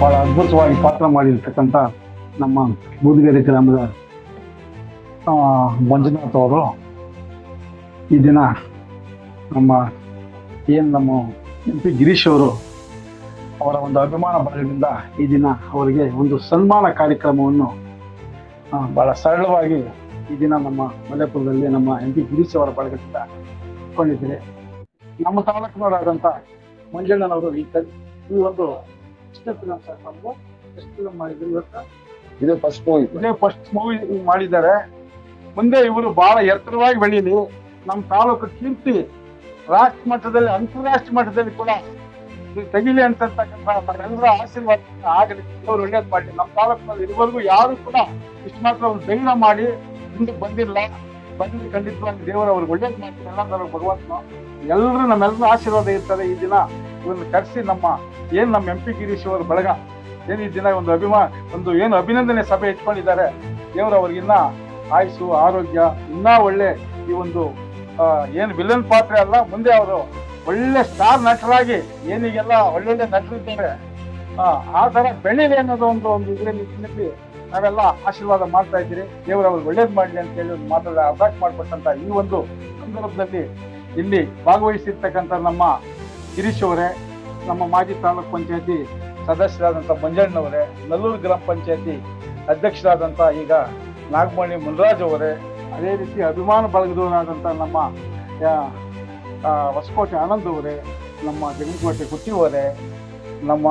ಬಹಳ ಅದ್ಭುತವಾಗಿ ಪಾತ್ರ ಮಾಡಿರ್ತಕ್ಕಂಥ ನಮ್ಮ ಬೂದಗೆರೆ ಗ್ರಾಮದ ಮಂಜುನಾಥ್ ಅವರು ಈ ದಿನ ನಮ್ಮ ಏನು ನಮ್ಮ ಎಂ ಪಿ ಗಿರೀಶ್ ಅವರು ಅವರ ಒಂದು ಅಭಿಮಾನ ಬಲದಿಂದ ಈ ದಿನ ಅವರಿಗೆ ಒಂದು ಸನ್ಮಾನ ಕಾರ್ಯಕ್ರಮವನ್ನು ಭಾಳ ಸರಳವಾಗಿ ಈ ದಿನ ನಮ್ಮ ಮಲೆಪುರದಲ್ಲಿ ನಮ್ಮ ಎಂ ಪಿ ಗಿರೀಶ್ ಅವರ ಬಳಗದಿಂದ ಇಟ್ಕೊಂಡಿದ್ದಾರೆ ನಮ್ಮ ತಾಲೂಕಿನವರಾದಂಥ ಮಂಜಣ್ಣನವರು ಈ ಒಂದು ಫಿಲಮ್ ಸರ್ ನಮ್ದು ಎಷ್ಟು ಫಿಲಮ್ ಮಾಡಿದ್ರು ಇವತ್ತು? ಇದೇ ಫಸ್ಟ್ ಮೂವಿ ಇದೇ. ಫಸ್ಟ್ ಮೂವಿ ಮಾಡಿದ್ದಾರೆ. ಮುಂದೆ ಇವರು ಬಹಳ ಎತ್ತರವಾಗಿ ಬೆಳೀಲಿ. ನಮ್ಮ ತಾಲೂಕು ಕೀರ್ತಿ ರಾಷ್ಟ್ರ ಮಟ್ಟದಲ್ಲಿ ಅಂತಾರಾಷ್ಟ್ರೀಯ ಮಟ್ಟದಲ್ಲಿ ಕೂಡ ತೆಗಿಲಿ ಅಂತಕ್ಕಂಥ ನಮ್ಮೆಲ್ಲರ ಆಶೀರ್ವಾದ ಆಗಲಿ. ಅವ್ರು ಒಳ್ಳೇದು ಮಾಡಿ ನಮ್ಮ ತಾಲೂಕಿನಲ್ಲಿ ಇದುವರೆಗೂ ಯಾರು ಕೂಡ ಇಷ್ಟು ಮಾತ್ರ ಅವ್ರು ಧೈರ್ಯ ಮಾಡಿ ಮುಂದೆ ಬಂದಿಲ್ಲ. ಬಂದು ಖಂಡಿತವಾಗಿ ದೇವರು ಅವ್ರಿಗೆ ಒಳ್ಳೇದು ಮಾಡ್ತಾರೆ ಎಲ್ಲ ಭಗವಂತನು. ಎಲ್ಲರೂ ನಮ್ಮೆಲ್ಲರ ಆಶೀರ್ವಾದ ಇರ್ತಾರೆ ಈ ದಿನ. ಇವ್ರನ್ನ ಕರೆಸಿ ನಮ್ಮ ಏನ್ ನಮ್ಮ ಎಂ ಪಿ ಗಿರೀಶ್ ಅವರ ಬಳಗ? ಏನ್ ಈ ದಿನ ಒಂದು ಅಭಿಮಾನ ಒಂದು ಏನು ಅಭಿನಂದನೆ ಸಭೆ ಇಟ್ಕೊಂಡಿದ್ದಾರೆ? ದೇವರು ಅವ್ರಿಗಿನ್ನ ಆಯುಸು ಆರೋಗ್ಯ ಇನ್ನೂ ಒಳ್ಳೆ ಈ ಒಂದು ಏನು ವಿಲನ್ ಪಾತ್ರ ಅಲ್ಲ ಮುಂದೆ ಅವರು ಒಳ್ಳೆ ಸ್ಟಾರ್ ನಟರಾಗಿ ಏನಿಗೆಲ್ಲ ಒಳ್ಳೊಳ್ಳೆ ನಟರಿದ್ದಾರೆ ಆ, ತರ ಬೆಳೀಲಿ ಅನ್ನೋದು ಒಂದು ಒಂದು ಇದರಲ್ಲಿ ನಾವೆಲ್ಲ ಆಶೀರ್ವಾದ ಮಾಡ್ತಾ ಇದ್ದೀರಿ. ದೇವರು ಅವ್ರಿಗೆ ಒಳ್ಳೇದು ಮಾಡಲಿ ಅಂತ ಹೇಳಿ ಒಂದು ಮಾತಾಡ ಅವಕಾಶ ಮಾಡಿಕೊಟ್ಟಂತ ಈ ಒಂದು ಸಂದರ್ಭದಲ್ಲಿ ಇಲ್ಲಿ ಭಾಗವಹಿಸಿರ್ತಕ್ಕಂಥ ನಮ್ಮ ಗಿರೀಶ್ ಅವರೇ, ನಮ್ಮ ಮಾಜಿ ತಾಲೂಕ್ ಪಂಚಾಯತಿ ಸದಸ್ಯರಾದಂಥ ಮಂಜಣ್ಣವರೇ ನಲ್ಲೂರು ಗ್ರಾಮ ಪಂಚಾಯತಿ ಅಧ್ಯಕ್ಷರಾದಂಥ ಈಗ ನಾಗಮಣಿ ಮುನ್ರಾಜ್ ಅವರೇ, ಅದೇ ರೀತಿ ಅಭಿಮಾನ ಬಳಗದವರಾದಂಥ ನಮ್ಮ ಹೊಸಕೋಟೆ ಆನಂದ್ ಅವರೇ, ನಮ್ಮ ಜಗನ್ಕೋಟೆ ಕುಟ್ಟಿ ಅವರೇ, ನಮ್ಮ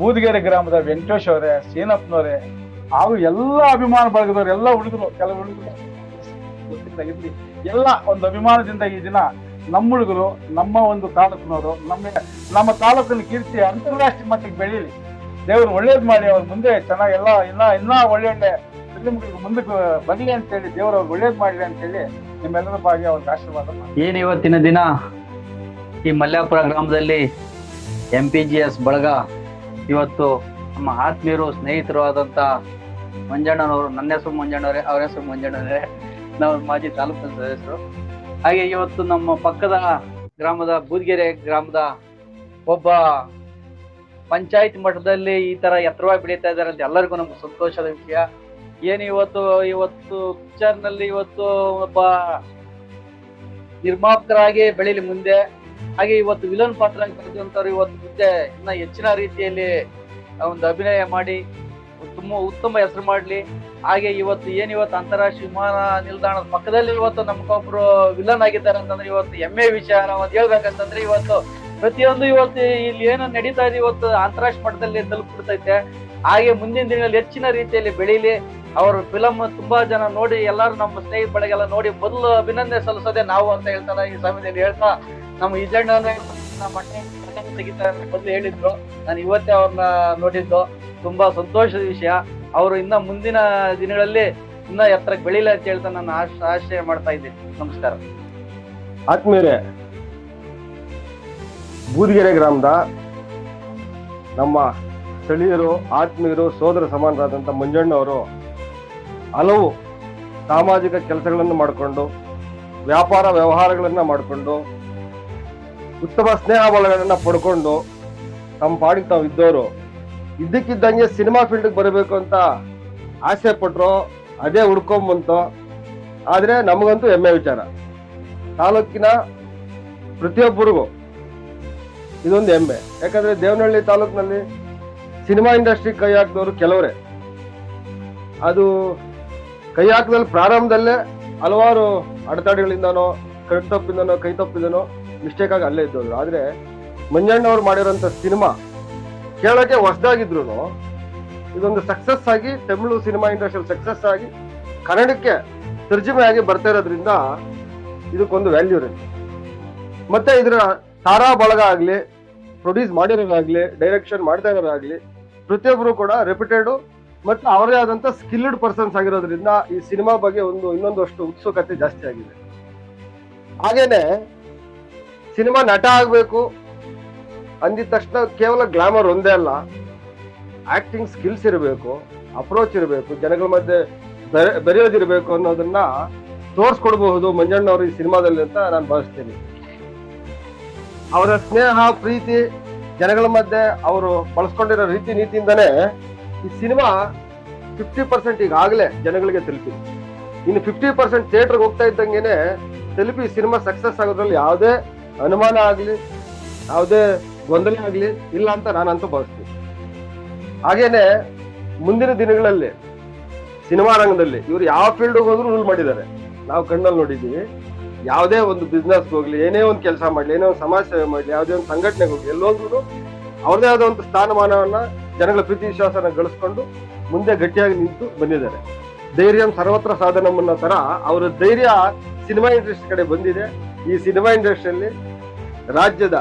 ಬೂದಗೆರೆ ಗ್ರಾಮದ ವೆಂಕಟೇಶ್ ಅವರೇ, ಸೀನಪ್ಪನವರೇ, ಹಾಗೂ ಎಲ್ಲ ಅಭಿಮಾನ ಬಳಗದವರು, ಎಲ್ಲ ಹುಡುಗರು, ಕೆಲವು ಹುಡುಗರು. ಎಲ್ಲ ಒಂದು ಅಭಿಮಾನದಿಂದ ಈ ದಿನ ನಮ್ಮ ಹುಡುಗರು ನಮ್ಮ ಒಂದು ತಾಲೂಕಿನವರು, ನಮ್ಮ ನಮ್ಮ ತಾಲೂಕಿನ ಕೀರ್ತಿ ಅಂತಾರಾಷ್ಟ್ರೀಯ ಮಟ್ಟಕ್ಕೆ ಬೆಳೀಲಿ. ದೇವರು ಒಳ್ಳೇದು ಮಾಡಿ, ಅವ್ರ ಮುಂದೆ ಚೆನ್ನಾಗಿ ಎಲ್ಲ ಇನ್ನ ಇನ್ನೂ ಒಳ್ಳೆ ಒಳ್ಳೆ ಫಿಲ್ಮ್ಗಳಿಗೆ ಮುಂದಕ್ಕೆ ಬರಲಿ ಅಂತೇಳಿ, ದೇವರು ಅವ್ರಿಗೆ ಒಳ್ಳೇದು ಮಾಡಲಿ ಅಂತೇಳಿ ನಿಮ್ಮೆಲ್ಲರ ಭಾಗಿ ಅವ್ರಿಗೆ ಆಶೀರ್ವಾದ ಏನು ಇವತ್ತಿನ ದಿನ? ಈ ಮಲ್ಯಾಪುರ ಗ್ರಾಮದಲ್ಲಿ ಎಂ ಪಿ ಜಿ ಎಸ್ ಬಳಗ ಇವತ್ತು ನಮ್ಮ ಆತ್ಮೀಯರು, ಸ್ನೇಹಿತರು ಆದಂತ ಮಂಜಣ್ಣನವರು, ನನ್ನ ಹೆಸರು ಮಂಜಣ್ಣವರೇ ಅವ್ರ ಹೆಸರು ಮಂಜಣ್ಣವರೇ ನಾವು ಮಾಜಿ ತಾಲೂಕು ಸದಸ್ಯರು. ಹಾಗೆ ಇವತ್ತು ನಮ್ಮ ಪಕ್ಕದ ಗ್ರಾಮದ ಬೂದಿಗೆರೆ ಗ್ರಾಮದ ಒಬ್ಬ ಪಂಚಾಯತ್ ಮಟ್ಟದಲ್ಲಿ ಈ ತರ ಎತ್ತರವಾಗಿ ಬೆಳೀತಾ ಇದ್ದಾರೆ ಅಂತ ಎಲ್ಲರಿಗೂ ನಮ್ಗೆ ಸಂತೋಷದ ವಿಷಯ. ಏನು ಇವತ್ತು ಇವತ್ತು ಪಿಕ್ಚರ್ನಲ್ಲಿ ಇವತ್ತು ಒಬ್ಬ ನಿರ್ಮಾಪಕರಾಗಿ ಬೆಳೀಲಿ ಮುಂದೆ, ಹಾಗೆ ಇವತ್ತು ವಿಲನ್ ಪಾತ್ರ ಇವತ್ತು ಮುಂದೆ ಇನ್ನ ಹೆಚ್ಚಿನ ರೀತಿಯಲ್ಲಿ ಒಂದು ಅಭಿನಯ ಮಾಡಿ ತುಂಬ ಉತ್ತಮ ಹೆಸರು ಮಾಡ್ಲಿ. ಹಾಗೆ ಇವತ್ತು ಏನಿವತ್ತು ಅಂತಾರಾಷ್ಟ್ರೀಯ ವಿಮಾನ ನಿಲ್ದಾಣದ ಪಕ್ಕದಲ್ಲಿ ಇವತ್ತು ನಮ್ಗೊಬ್ರು ವಿಲನ್ ಆಗಿದ್ದಾರೆ ಅಂತಂದ್ರೆ ಇವತ್ತು ಹೆಮ್ಮೆ ವಿಚಾರ ಅದ್ ಹೇಳ್ಬೇಕಂತಂದ್ರೆ ಇವತ್ತು ಪ್ರತಿಯೊಂದು ಇವತ್ತು ಇಲ್ಲಿ ಏನು ನಡೀತಾ ಇದೆ ಇವತ್ತು ಅಂತಾರಾಷ್ಟ್ರೀಯ ಮಟ್ಟದಲ್ಲಿ ತಲುಪಿಬಿಡ್ತೈತೆ ಹಾಗೆ ಮುಂದಿನ ದಿನಗಳಲ್ಲಿ ಹೆಚ್ಚಿನ ರೀತಿಯಲ್ಲಿ ಬೆಳೀಲಿ. ಅವರು ಫಿಲಮ್ ತುಂಬಾ ಜನ ನೋಡಿ, ಎಲ್ಲರೂ ನಮ್ಮ ಸ್ನೇಹಿತ ಬಳಗೆಲ್ಲ ನೋಡಿ ಮೊದಲು ಅಭಿನಂದನೆ ಸಲ್ಲಿಸೋದೇ ನಾವು ಅಂತ ಹೇಳ್ತಾರೆ ಈ ಸಮಯದಲ್ಲಿ ಹೇಳ್ತಾ. ನಮ್ಮ ಇಜೆಂಡ್ ಮಟ್ಟೆ ತೆಗಿತಾರೆ ಮೊದಲು ಹೇಳಿದ್ರು ನಾನು ಇವತ್ತೇ ಅವ್ರನ್ನ ನೋಡಿದ್ದು. ತುಂಬಾ ಸಂತೋಷದ ವಿಷಯ. ಅವರು ಇನ್ನ ಮುಂದಿನ ದಿನಗಳಲ್ಲಿ ಇನ್ನ ಎತ್ತರಕ್ಕೆ ಬೆಳೀಲಿ ಅಂತ ಹೇಳ್ತಾ ನಾನು ಆಶ, ಆಶಯ ಮಾಡ್ತಾ ಇದ್ದೀನಿ. ನಮಸ್ಕಾರ. ಆತ್ಮೀಯರೇ, ಬೂದಿಗೆರೆ ಗ್ರಾಮದ ನಮ್ಮ ಸ್ಥಳೀಯರು, ಆತ್ಮೀಯರು, ಸೋದರ ಸಮಾನರಾದಂಥ ಮಂಜಣ್ಣವರು ಹಲವು ಸಾಮಾಜಿಕ ಕೆಲಸಗಳನ್ನು ಮಾಡಿಕೊಂಡು, ವ್ಯಾಪಾರ ವ್ಯವಹಾರಗಳನ್ನು ಮಾಡಿಕೊಂಡು, ಉತ್ತಮ ಸ್ನೇಹ ಬಲಗಳನ್ನು ಪಡ್ಕೊಂಡು, ತಮ್ಮ ಪಾಡಿಗೆ ತಾವು ಇದ್ದವರು. ಇದ್ದಕ್ಕಿದ್ದಂಗೆ ಸಿನಿಮಾ ಫೀಲ್ಡ್ಗೆ ಬರಬೇಕು ಅಂತ ಆಸೆ ಪಟ್ರು, ಅದೇ ಹುಡ್ಕೊಂಬಂತು ಆದರೆ ನಮಗಂತೂ ಹೆಮ್ಮೆ ವಿಚಾರ. ತಾಲೂಕಿನ ಪ್ರತಿಯೊಬ್ಬರಿಗೂ ಇದೊಂದು ಹೆಮ್ಮೆ. ಯಾಕಂದ್ರೆ ದೇವನಹಳ್ಳಿ ತಾಲೂಕಿನಲ್ಲಿ ಸಿನಿಮಾ ಇಂಡಸ್ಟ್ರಿ ಕೈ ಹಾಕಿದವರು ಕೆಲವರೇ. ಅದು ಕೈ ಹಾಕದಲ್ಲಿ ಪ್ರಾರಂಭದಲ್ಲೇ ಹಲವಾರು ಅಡೆತಡೆಗಳಿಂದನೋ ಕಣ್ತಪ್ಪಿಂದನೋ ಕೈ ತಪ್ಪಿದನೋ ಮಿಸ್ಟೇಕ್ ಆಗಿ ಅಲ್ಲೇ ಇದ್ದವರು. ಆದ್ರೆ ಮಂಜಣ್ಣವ್ರು ಮಾಡಿರೋಂಥ ಸಿನಿಮಾ ಕೇಳೋಕೆ ಹೊಸದಾಗಿದ್ರು ಇದೊಂದು ಸಕ್ಸಸ್ ಆಗಿ ತಮಿಳು ಸಿನಿಮಾ ಇಂಡಸ್ಟ್ರಿಯಲ್ಲಿ ಸಕ್ಸಸ್ ಆಗಿ ಕನ್ನಡಕ್ಕೆ ತರ್ಜುಮೆ ಆಗಿ ಬರ್ತಾ ಇರೋದ್ರಿಂದ ಇದಕ್ಕೊಂದು ವ್ಯಾಲ್ಯೂ ಇರುತ್ತೆ. ಮತ್ತೆ ಇದರ ತಾರಾ ಬಳಗ ಆಗಲಿ ಪ್ರೊಡ್ಯೂಸ್ ಮಾಡಿರೋರಾಗ್ಲಿ ಡೈರೆಕ್ಷನ್ ಮಾಡ್ತಾ ಇರೋರಾಗ್ಲಿ ಪ್ರತಿಯೊಬ್ಬರು ಕೂಡ ರೆಪ್ಯೂಟೆಡ್ ಮತ್ತು ಅವರೇ ಆದಂತ ಸ್ಕಿಲ್ಡ್ ಪರ್ಸನ್ಸ್ ಆಗಿರೋದ್ರಿಂದ ಈ ಸಿನಿಮಾ ಬಗ್ಗೆ ಒಂದು ಇನ್ನೊಂದಷ್ಟು ಉತ್ಸುಕತೆ ಜಾಸ್ತಿ ಆಗಿದೆ. ಹಾಗೇನೆ ಸಿನಿಮಾ ನಟ ಆಗ್ಬೇಕು ಅಂದಿದ ತಕ್ಷಣ ಕೇವಲ ಗ್ಲಾಮರ್ ಒಂದೇ ಅಲ್ಲ ಆಕ್ಟಿಂಗ್ ಸ್ಕಿಲ್ಸ್ ಇರಬೇಕು ಅಪ್ರೋಚ್ ಇರಬೇಕು, ಜನಗಳ ಮಧ್ಯೆ ಬೆರೆಯೋದಿರಬೇಕು ಅನ್ನೋದನ್ನ ತೋರಿಸ್ಕೊಡ್ಬಹುದು ಮಂಜಣ್ಣವ್ರ ಈ ಸಿನಿಮಾದಲ್ಲಿ ಅಂತ ನಾನು ಭಾವಿಸ್ತೀನಿ. ಅವರ ಸ್ನೇಹ, ಪ್ರೀತಿ, ಜನಗಳ ಮಧ್ಯೆ ಅವರು ಬಳಸ್ಕೊಂಡಿರೋ ರೀತಿ ನೀತಿಯಿಂದನೇ ಈ ಸಿನಿಮಾ ಫಿಫ್ಟಿ ಪರ್ಸೆಂಟ್ ಈಗಾಗಲೇ ಜನಗಳಿಗೆ ತಲುಪಿದೆ ಇನ್ನು ಫಿಫ್ಟಿ ಪರ್ಸೆಂಟ್ ಥಿಯೇಟರ್ಗೆ ಹೋಗ್ತಾ ಇದ್ದಂಗೆನೆ ತಲುಪಿ ಸಿನಿಮಾ ಸಕ್ಸಸ್ ಆಗೋದ್ರಲ್ಲಿ ಯಾವುದೇ ಅನುಮಾನ ಆಗಲಿ, ಯಾವುದೇ ಗೊಂದಲ ಆಗ್ಲಿ, ಇಲ್ಲ ಅಂತ ನಾನಂತೂ ಭಾವಿಸ್ತೀನಿ. ಹಾಗೇನೆ ಮುಂದಿನ ದಿನಗಳಲ್ಲಿ, ಸಿನಿಮಾ ರಂಗದಲ್ಲಿ ಇವರು ಯಾವ ಫೀಲ್ಡ್ ಹೋದ್ರು ರೂಲ್ ಮಾಡಿದ್ದಾರೆ. ನಾವು ಕಣ್ಣಲ್ಲಿ ನೋಡಿದ್ದೀವಿ. ಯಾವುದೇ ಒಂದು ಬಿಸ್ನೆಸ್ ಹೋಗ್ಲಿ, ಏನೇ ಒಂದು ಕೆಲಸ ಮಾಡ್ಲಿ, ಏನೇ ಒಂದು ಸಮಾಜ ಸೇವೆ ಮಾಡ್ಲಿ, ಯಾವುದೇ ಒಂದು ಸಂಘಟನೆಗೆ ಹೋಗ್ಲಿ ಎಲ್ಲೋದ್ರು ಅವ್ರದೇ ಆದ ಒಂದು ಸ್ಥಾನಮಾನವನ್ನ ಜನಗಳ ಪ್ರೀತಿ ವಿಶ್ವಾಸನ ಗಳಿಸ್ಕೊಂಡು ಮುಂದೆ ಗಟ್ಟಿಯಾಗಿ ನಿಂತು ಬಂದಿದ್ದಾರೆ. ಧೈರ್ಯ ಸರ್ವತ್ರ ಸಾಧನ ಅನ್ನೋ ತರ ಅವರ ಧೈರ್ಯ ಸಿನಿಮಾ ಇಂಡಸ್ಟ್ರಿ ಕಡೆ ಬಂದಿದೆ. ಈ ಸಿನಿಮಾ ಇಂಡಸ್ಟ್ರಿಯಲ್ಲಿ ರಾಜ್ಯದ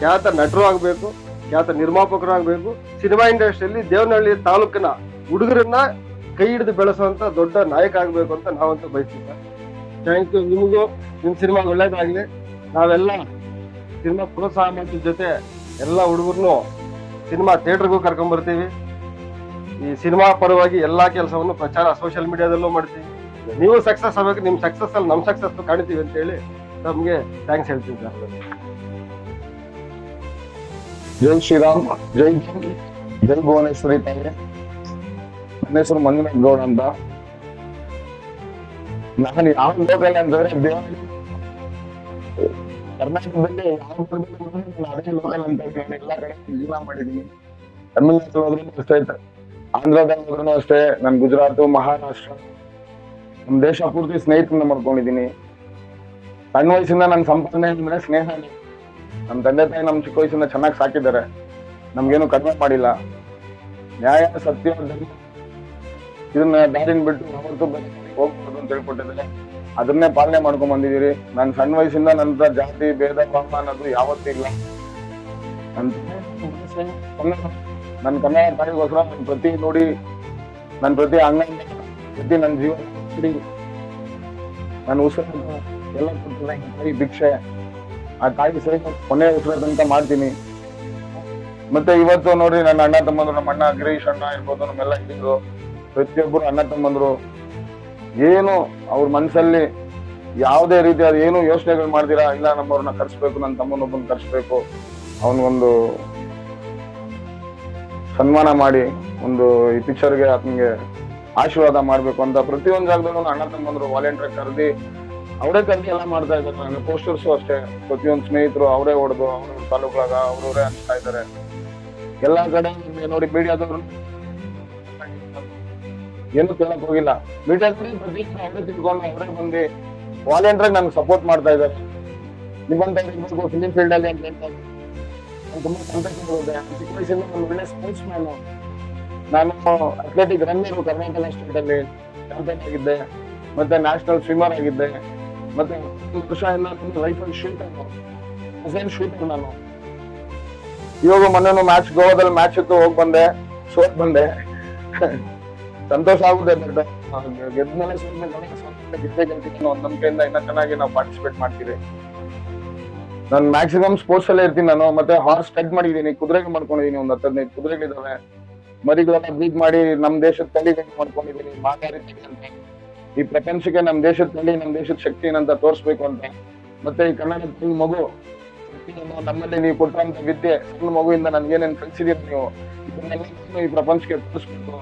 ಖ್ಯಾತ ನಟರು ಆಗಬೇಕು, ಖ್ಯಾತ ನಿರ್ಮಾಪಕರು ಆಗಬೇಕು. ಸಿನಿಮಾ ಇಂಡಸ್ಟ್ರಿಯಲ್ಲಿ ದೇವನಹಳ್ಳಿ ತಾಲೂಕಿನ ಹುಡುಗರನ್ನ ಕೈ ಹಿಡಿದು ಬೆಳೆಸುವಂತ ದೊಡ್ಡ ನಾಯಕ ಆಗಬೇಕು ಅಂತ ನಾವಂತೂ ಬಯಸ್ತೀವಿ. ಥ್ಯಾಂಕ್ ಯು ನಿಮಗೂ ನಿಮ್ಮ ಸಿನಿಮಾ ಒಳ್ಳೇದಾಗಲಿ. ನಾವೆಲ್ಲ ಸಿನಿಮಾ ಪ್ರೋತ್ಸಾಹ ಮಾಡಿದ ಜೊತೆ ಎಲ್ಲ ಹುಡುಗರನ್ನು ಸಿನಿಮಾ ಥಿಯೇಟ್ರಿಗೂ ಕರ್ಕೊಂಡ್ ಬರ್ತೀವಿ. ಈ ಸಿನಿಮಾ ಪರವಾಗಿ ಎಲ್ಲಾ ಕೆಲಸವನ್ನು ಪ್ರಚಾರ ಸೋಷಿಯಲ್ ಮೀಡಿಯಾದಲ್ಲೂ ಮಾಡ್ತೀವಿ. ನೀವು ಸಕ್ಸಸ್ ಆಗ್ಬೇಕು, ನಿಮ್ಮ ಸಕ್ಸಸ್ ಅಲ್ಲಿ ನಮ್ ಸಕ್ಸಸ್ ಕಾಣ್ತೀವಿ ಅಂತ ಹೇಳಿ ನಮ್ಗೆ ಥ್ಯಾಂಕ್ಸ್ ಹೇಳ್ತೀನಿ ಸರ್. ಜೈ ಶ್ರೀರಾಮ್, ಜೈ ಜೈ ಭುವನೇಶ್ವರಿ ತಂದೆ. ನನ್ನ ಹೆಸರು ಮಂಜುನಾಥ್ ಗೌಡ ಅಂತ. ನಾನು ಯಾವ ಲೋಕಲ್ ಅಂತಂದ್ರೆ ಕರ್ನಾಟಕದಲ್ಲಿ ಅದೇ ಲೋಕಲ್ ಅಂತ ನಾನು ಎಲ್ಲಾ ಕಡೆ ಜೀವನ ಮಾಡಿದೀನಿ ತಮಿಳ್ನಾಡು ಹೋದ್ರೂ ಅಷ್ಟೇ ಆಂಧ್ರದಲ್ಲಿ ಹೋದ್ರೂ ಅಷ್ಟೇ, ನಾನು ಗುಜರಾತ್, ಮಹಾರಾಷ್ಟ್ರ. ನಮ್ಮ ದೇಶ ಪೂರ್ತಿ ಸ್ನೇಹಿತರನ್ನ ಮಾಡ್ಕೊಂಡಿದೀನಿ. ಸಣ್ಣ ವಯಸ್ಸಿಂದ ನನ್ನ ಸಂಪಾದನೆ ಅಂದ್ರೆ ಸ್ನೇಹನೇ ನಮ್ಮ ತಂದೆ ತಾಯಿ ನಮ್ಮ ಚಿಕ್ಕ ವಯಸ್ಸಿಂದ ಚೆನ್ನಾಗಿ ಸಾಕಿದ್ದಾರೆ. ನಮ್ಗೇನು ಕಡಿಮೆ ಮಾಡಿಲ್ಲ. ನ್ಯಾಯ ಸತ್ಯ ಇದನ್ನ ದಾರಿನ ಬಿಟ್ಟು ಹೊರತು ಹೋಗ್ಬೋದು ಅಂತ ಹೇಳ್ಕೊಟ್ಟಿದ್ರೆ ಅದನ್ನೇ ಪಾಲನೆ ಮಾಡ್ಕೊಂಡ್ ಬಂದಿದ್ದೀರಿ. ನಾನು ಸಣ್ಣ ವಯಸ್ಸಿಂದ ನನ್ನ ಜಾತಿ, ಭೇದ ಭಾವ ಅನ್ನೋದು ಯಾವತ್ತೂ ಇಲ್ಲ. ನನ್ ಕನ್ನಡ ನನ್ನ ಕನ್ನಡ ತಾಯಿಗೋಸ್ಕರ ನನ್ನ ಪ್ರತಿ ನೋಡಿ ನನ್ನ ಪ್ರತಿ ಅಂಗ ಪ್ರತಿ ನನ್ನ ಜೀವನ ನನ್ನ ಉಸಿರು ಎಲ್ಲ ಭಿಕ್ಷೆ. ಆ ಕಾಯ್ದೆ ಸರಿ ಕೊನೆ ಉಸಿರ ತನಕ ಮಾಡ್ತೀನಿ. ಮತ್ತೆ ಇವತ್ತು ನೋಡ್ರಿ ನನ್ನ ಅಣ್ಣ ತಮ್ಮಂದ್ರು, ನಮ್ಮ ಅಣ್ಣ ಗಿರೀಶ್ ಅಣ್ಣ ಇರ್ಬೋದು, ನಮ್ಮೆಲ್ಲ ಇದ್ರು. ಪ್ರತಿಯೊಬ್ಬರು ಅಣ್ಣ ತಮ್ಮಂದ್ರು. ಏನು ಅವ್ರ ಮನಸ್ಸಲ್ಲಿ ಯಾವುದೇ ರೀತಿಯಾದ ಏನು ಯೋಚನೆಗಳು ಮಾಡ್ತೀರಾ ಇಲ್ಲ ನಮ್ಮವ್ರನ್ನ ಕರ್ಸ್ಬೇಕು ನನ್ನ ತಮ್ಮನೊಬ್ಬನ ಕರ್ಸ್ಬೇಕು. ಅವನಿಗೊಂದು ಸನ್ಮಾನ ಮಾಡಿ, ಒಂದು ಈ ಪಿಕ್ಚರ್ಗೆ ಆತನಿಗೆ ಆಶೀರ್ವಾದ ಮಾಡಬೇಕು ಅಂತ ಪ್ರತಿಯೊಂದು ಜಾಗದಲ್ಲೂ ಅಣ್ಣ ತಮ್ಮಂದ್ರು ವಾಲಂಟಿಯರ್ ಕರೆದಿ ಅವರೇ ಕರೆದಿ ಎಲ್ಲ ಮಾಡ್ತಾ ಇದ್ದಾರೆ. ನನ್ನ ಪೋಸ್ಟರ್ಸು ಅಷ್ಟೇ. ಪ್ರತಿಯೊಂದು ಸ್ನೇಹಿತರು ಅವರೇ ಹೊಡೆದು ಅವ್ರ ತಾಲೂಕಾಗ ಅವ್ರವರೇ ಹಂಚ್ತಾ ಇದ್ದಾರೆ. ಎಲ್ಲ ಕಡೆ ನೋಡಿ ಮೀಡಿಯಾದವರು. ಏನು ಕೇಳಕ್ ಹೋಗಿಲ್ಲ. ಮೀಡಿಯಾದವ್ರು ಪ್ರತಿ ಅವರೇ ತಿಳ್ಕೊಂಡು ಅವರೇ ಬಂದು ವಾಲಂಟಿಯರ್ ನನ್ಗೆ ಸಪೋರ್ಟ್ ಮಾಡ್ತಾ ಇದ್ದಾರೆ. ನಿಮ್ಮಂತ ಫಿಲಿಂ ಫೀಲ್ಡ್ ಅಲ್ಲಿ ಅಂತ ಹೇಳ್ತಾ. ನಂಗೆ ತುಂಬಾ ಸಂತೋಷ ಆಗುತ್ತೆ ಚಿಕ್ಕ ವಯಸ್ಸಿಂದ ನಾನು ಒಳ್ಳೆ ಸ್ಪೋರ್ಟ್ಸ್ ಮ್ಯಾನು ನಾನು ಅಥ್ಲೆಟಿಕ್ ರನ್ನರ್ ಕರ್ನಾಟಕ ಸ್ಟೇಟ್ ಅಲ್ಲಿ ಚಾಂಪಿಯನ್ ಆಗಿದ್ದೆ. ಮತ್ತೆ ನ್ಯಾಷನಲ್ ಸ್ವಿಮ್ಮರ್ ಆಗಿದ್ದೆ. ಮತ್ತೆ ವರ್ಷ ಎಲ್ಲ ಶೂಟ್ ಶೂಟರ್ ಡಿಸೈನ್ ಶೂಟರ್ ನಾನು? ಇವಾಗ ಮೊನ್ನೆ ಮ್ಯಾಚ್ ಗೋವಾದಲ್ಲಿ ಮ್ಯಾಚ್ ಇತ್ತು, ಹೋಗಿ ಬಂದೆ, ಸೋತ್ ಬಂದೆ. ಸಂತೋಷ ಆಗುತ್ತೆ ಗೆದ್ಮೇಲೆ ಸೋತ್ಮೇಲೆ ಮೇಲೆ ಗೆಲ್ತೀನಿ ಒಂದ್ ನಂಬಿಕೆಯಿಂದ ಇನ್ನ ಚೆನ್ನಾಗಿ ನಾವು ಪಾರ್ಟಿಸಿಪೇಟ್ ಮಾಡ್ತೀವಿ. ನಾನು ಮ್ಯಾಕ್ಸಿಮಮ್ ಸ್ಪೋರ್ಟ್ಸ್ ಅಲ್ಲೇ ಇರ್ತೀನಿ ನಾನು. ಮತ್ತೆ ಹಾರ್ಸ್ ಸ್ಟಡ್ ಮಾಡಿದೀನಿ ಕುದುರೆಗೆ ಮಾಡ್ಕೊಂಡಿದ್ದೀನಿ, ಒಂದ್ ಹತ್ತು ಹದಿನೈದು ಕುದುರೆಗಳಿದಾವೆ. ಮರಿಗಳೆಲ್ಲ ಬ್ರೀಡ್ ಮಾಡಿ ನಮ್ಮ ದೇಶದ ತಳಿಗಳು ಮಾಡ್ಕೊಂಡಿದ್ದೀನಿ ಮಾತಾಡಿ ತಳಿ ಅಂತ. ಈ ಪ್ರಪಂಚಕ್ಕೆ ನಮ್ಮ ದೇಶದ ತಳಿ ನಮ್ಮ ದೇಶದ ಶಕ್ತಿ ಏನಂತ ತೋರಿಸ್ಬೇಕು ಅಂತ. ಮತ್ತೆ ಈ ಕನ್ನಡದ ಈ ಮಗು. ನಮ್ಮಲ್ಲಿ ನೀವು ಕೊಟ್ಟಂತ ವಿದ್ಯೆ ಸಣ್ಣ ಮಗುವಿಂದ ನನ್ಗೇನೇನು ಕಲಿಸಿದೀರಿ ನೀವು ಇದನ್ನೆಲ್ಲ ಈ ಪ್ರಪಂಚಕ್ಕೆ ತೋರಿಸ್ಬೇಕು.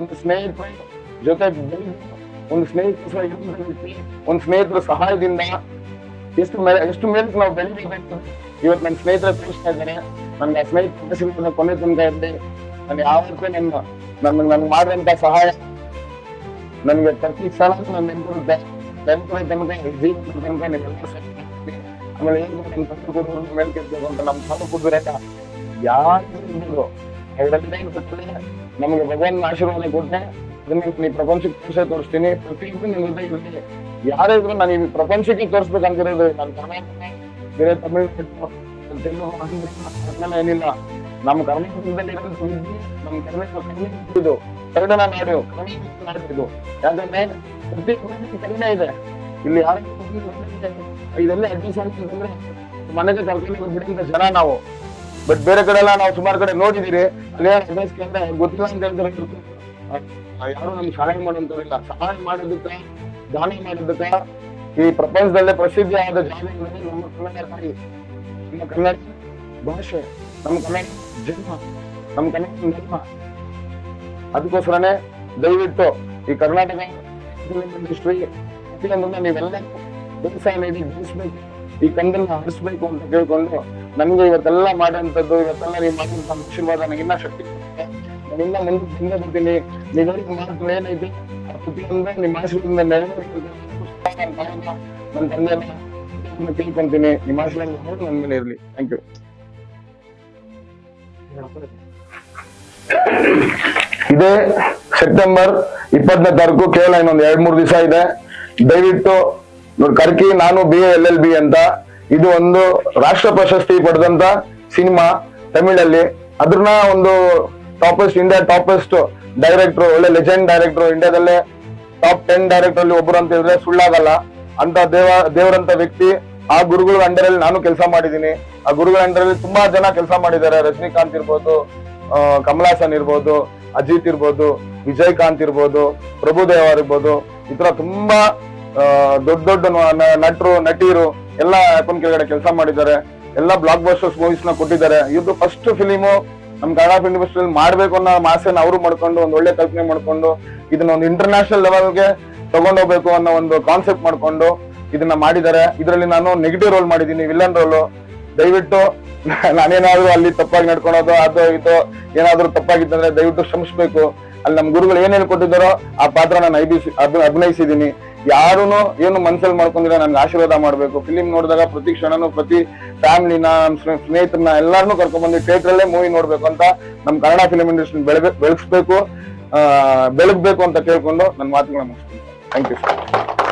ಒಂದು ಸ್ನೇಹಿತರ ಜೊತೆ ಒಂದು ಸ್ನೇಹಿತರ ಒಂದು ಸ್ನೇಹಿತರ ಸಹಾಯದಿಂದ ಎಷ್ಟು ಮೇಲೆ ಎಷ್ಟು ಮೇಲಕ್ಕೆ ನಾವು ಬೆಳಿಬೇಕು ಇವತ್ತು ನನ್ನ ಸ್ನೇಹಿತರ ತೋರಿಸ್ತಾ ಇದ್ದಾರೆ. ನನ್ನ ಸ್ನೇಹಿತರ ಕೊನೆ ತನಕ ಇರಲಿ. ನಾನು ಯಾವತ್ತೂ ನನ್ನ, ನನ್ಗೆ ನನ್ಗೆ ಮಾಡಿದಂತ ಸಹಾಯ ನನ್ಗೆ ಪ್ರತಿ ಕ್ಷಣ ಅಂತ ನೆನ್ಪಿರುತ್ತೆ ನೆನ್ಪಿನ ತನಕ ಜೀವನದ ತನಕ ಮಾಡ್ತೀರಿ. ಆಮೇಲೆ ಏನು ನಿಮ್ಮ ತಂದೆ ಕೊಡೋರು ಮೇಲೆ ಕೆತ್ತಬೇಕು ಅಂತ ನಮ್ಮ ತಾನು ಕುದುರೆಕ ಯಾರು ಅವರೆಲ್ಲ ಏನ್ ಗೊತ್ತಿಲ್ಲ ನಮಗೆ ಭಗವಾನ್ ಆಶೀರ್ವಾದ ಕೊಟ್ಟೆ ಅದನ್ನ ಪ್ರಪಂಚಕ್ಕೆ ತೋರಿಸೇ ತೋರಿಸ್ತೀನಿ. ಪ್ರತಿಯೊಬ್ಬರು ನಿಮ್ಮ ಇರ್ಲಿ. ಯಾರೇ ಇದ್ರು ನಾನು ಈ ಪ್ರಪಂಚಕ್ಕೆ ತೋರಿಸ್ಬೇಕಂತಿರೋದು ನಾನು ಕರ್ನಾಟಕ ಬೇರೆ ತಮಿಳು ತೆಲುಗು ಏನಿಲ್ಲ. ನಮ್ಮ ಕರ್ನಾಟಕದಲ್ಲಿ ನಮ್ಮ ಕರ್ನಾಟಕ ಇದು ಕನ್ನಡ ನಾಡು ಕರ್ನಾಟಕ ಯಾಕಂದ್ರೆ ಕನ್ನಡ ಇದೆ. ಇಲ್ಲಿ ಯಾರು ಇದೆಲ್ಲ ಅಡ್ಜಸ್ಟ್ ಅಂತಂದ್ರೆ ಮನೆಗೆ ಕರ್ಕೊಂಡು ಹೋಗ್ಬಿಟ್ಟಿಂತ ಜನ ನಾವು. ಬಟ್ ಬೇರೆ ಕಡೆ ಎಲ್ಲ ನಾವು ಸುಮಾರು ಕಡೆ ನೋಡಿದಿರಿ. ಅಲ್ಲೇ ಗೊತ್ತಿಲ್ಲ ಅಂತ ಹೇಳ್ತಾರೆ ಯಾರು ನಮ್ಗೆ ಸಹಾಯ ಮಾಡುವಂತವ್ರಿಲ್ಲ ಸಹಾಯ ಮಾಡೋದಕ್ಕ, ದಾನ ಮಾಡಿದ್ದಕ್ಕೆ ಈ ಪ್ರಪಂಚದಲ್ಲೇ ಪ್ರಸಿದ್ಧಿಯಾದ ಜಾಗ ಅಂದ್ರೆ ನಮ್ಮ ಕನ್ನಡ ನಮ್ಮ ಕನ್ನಡ ಭಾಷೆ. ನಮ್ಮ ಕನ್ನಡ ಜನ್ಮ ನಮ್ಮ ಕನ್ನಡ ಜನ್ಮ ಅದಕ್ಕೋಸ್ಕರನೇ ದಯವಿಟ್ಟು ಈ ಕರ್ನಾಟಕ ಫಿಲ್ಮ್ ಇಂಡಸ್ಟ್ರಿ ಪ್ರತಿಯೊಂದನ್ನ ನೀವೆಲ್ಲ ಪ್ರೋತ್ಸಾಹ ನೀಡಿ ಬೆಳೆಸ್ಬೇಕು ಈ ಕಂದನ್ನ ಹರಿಸ್ಬೇಕು ಅಂತ ಕೇಳ್ಕೊಂಡು ನನ್ಗೆ ಇವತ್ತೆಲ್ಲ ಮಾಡೋಂಥದ್ದು ಇವತ್ತೆಲ್ಲ ನೀವು ಮಾಡಿದಂತ ಆಶೀರ್ವಾದ ನನಗಿನ್ನ ಶಕ್ತಿ ಕೊಡುತ್ತೆ. ನಾನು ಇನ್ನ ಮುಂದೆ ಮುಂದೆ ಬರ್ತೀನಿ ನೀವು ಹೇಳಿದ ಮಾತು ಏನೈತಿ ಆ ಪ್ರತಿಯೊಂದು ನಿಮ್ಮ ಆಶೀರ್ವಾದದಿಂದ ನೆರವೇರಿಸಬೇಕು ನನ್ನ ತಂದೆನ ಕೇಳ್ಕೊಂತೀನಿ ನಿಮ್ಮ ಆಶೀರ್ವಾದ ನನ್ನ ಮೇಲೆ ಇರಲಿ ಥ್ಯಾಂಕ್ ಯು ಇದೇ ಸೆಪ್ಟೆಂಬರ್ ಇಪ್ಪತ್ತನೇ ತಾರೀಕು ಕೇವಲ ಇನ್ನೊಂದು ಎರಡ್ ಮೂರು ದಿವಸ ಇದೆ. ದಯವಿಟ್ಟು ಕರ್ಕಿ, ನಾನು ಬಿ ಎಲ್ ಎಲ್, ಬಿ ಅಂತ, ಇದು ಒಂದು ರಾಷ್ಟ್ರ ಪ್ರಶಸ್ತಿ ಪಡೆದಂತ ಸಿನಿಮಾ ತಮಿಳಲ್ಲಿ. ಅದ್ರನ್ನ ಒಂದು ಟಾಪೆಸ್ಟ್ ಇಂಡಿಯಾ ಟಾಪೆಸ್ಟ್ ಡೈರೆಕ್ಟರ್ ಒಳ್ಳೆ ಲೆಜೆಂಡ್ ಡೈರೆಕ್ಟರ್ ಇಂಡಿಯಾದಲ್ಲೇ ಟಾಪ್ ಟೆನ್ ಡೈರೆಕ್ಟರ್ ಅಲ್ಲಿ ಒಬ್ರು ಅಂತ ಹೇಳಿದ್ರೆ ಸುಳ್ಳಾಗಲ್ಲ. ಅಂತ ದೇವ, ದೇವರಂತ ವ್ಯಕ್ತಿ ಆ ಗುರುಗಳ ಅಂಡರಲ್ಲಿ ನಾನು ಕೆಲಸ ಮಾಡಿದ್ದೀನಿ. ಆ ಗುರುಗಳ ಅಂಡರಲ್ಲಿ ತುಂಬಾ ಜನ ಕೆಲಸ ಮಾಡಿದ್ದಾರೆ. ರಜನಿಕಾಂತ್ ಇರ್ಬೋದು ಕಮಲಾಸನ್ ಇರ್ಬೋದು, ಅಜಿತ್ ಇರ್ಬೋದು, ವಿಜಯಕಾಂತ್ ಇರ್ಬೋದು ಪ್ರಭುದೇವ ಇರ್ಬೋದು. ಈ ತರ ತುಂಬಾ ದೊಡ್ಡ ದೊಡ್ಡ ನಟರು, ನಟಿಯರು ಎಲ್ಲ ಅಪ್ಪನ್ ಕೆಳಗಡೆ ಕೆಲಸ ಮಾಡಿದ್ದಾರೆ. ಎಲ್ಲ ಬ್ಲಾಕ್ ಬಸ್ಟರ್ಸ್ ಮೂವೀಸ್ನ ಕೊಟ್ಟಿದ್ದಾರೆ. ಇವ್ರದ್ದು ಫಸ್ಟ್ ಫಿಲಿಮು ನಮ್ ಕನ್ನಡ ಫಿಲ್ಮ್ ಇಂಡಸ್ಟ್ರಿಯಲ್ಲಿ ಮಾಡ್ಬೇಕು ಅನ್ನೋ ಆಸೆನ ಅವರು ಮಾಡ್ಕೊಂಡು, ಒಂದು ಒಳ್ಳೆ ಕಲ್ಪನೆ ಮಾಡ್ಕೊಂಡು, ಇದನ್ನ ಒಂದು ಇಂಟರ್ನ್ಯಾಷನಲ್ ಲೆವೆಲ್ಗೆ ತಗೊಂಡೋಗ್ಬೇಕು ಅನ್ನೋ ಒಂದು ಕಾನ್ಸೆಪ್ಟ್ ಮಾಡ್ಕೊಂಡು ಇದನ್ನ ಮಾಡಿದ್ದಾರೆ. ಇದರಲ್ಲಿ ನಾನು ನೆಗೆಟಿವ್ ರೋಲ್ ಮಾಡಿದ್ದೀನಿ ವಿಲನ್ ರೋಲ್ ದಯವಿಟ್ಟು ನಾನೇನಾದ್ರೂ ಅಲ್ಲಿ ತಪ್ಪಾಗಿ ನಡ್ಕೊಳೋದು, ಅದು ಇದು, ಏನಾದ್ರೂ ತಪ್ಪಾಗಿತ್ತಂದ್ರೆ ದಯವಿಟ್ಟು ಶ್ರಮಿಸ್ಬೇಕು. ಅಲ್ಲಿ ನಮ್ಮ ಗುರುಗಳು ಏನೇನು ಕೊಟ್ಟಿದ್ದಾರೋ ಆ ಪಾತ್ರ ನಾನು ಐಬಿಸಿ ಅಭಿ- ಅಭಿನಯಿಸಿದ್ದೀನಿ. ಯಾರೂ ಏನು ಮನ್ಸಲ್ಲಿ ಮಾಡ್ಕೊಂಡಿರೋ ನನ್ಗೆ ಆಶೀರ್ವಾದ ಮಾಡಬೇಕು. ಫಿಲಿಮ್ ನೋಡಿದಾಗ ಪ್ರತಿ ಕ್ಷಣನೂ, ಪ್ರತಿ ಫ್ಯಾಮಿಲಿನ ಸ್ನೇಹಿತರನ್ನ ಎಲ್ಲಾರನ್ನೂ ಕರ್ಕೊಂಡ್ಬಂದು ಥಿಯೇಟ್ರಲ್ಲೇ ಮೂವಿ ನೋಡ್ಬೇಕು ಅಂತ ನಮ್ಮ ಕನ್ನಡ ಫಿಲಿಮ್ ಇಂಡಸ್ಟ್ರಿ ಬೆಳಗ್ಗೆ ಬೆಳೆಸ್ಬೇಕು ಬೆಳಗ್ಬೇಕು ಅಂತ ಕೇಳ್ಕೊಂಡು ನನ್ನ ಮಾತುಗಳನ್ನ ಮುಗಿಸ್ತೀನಿ. Thank you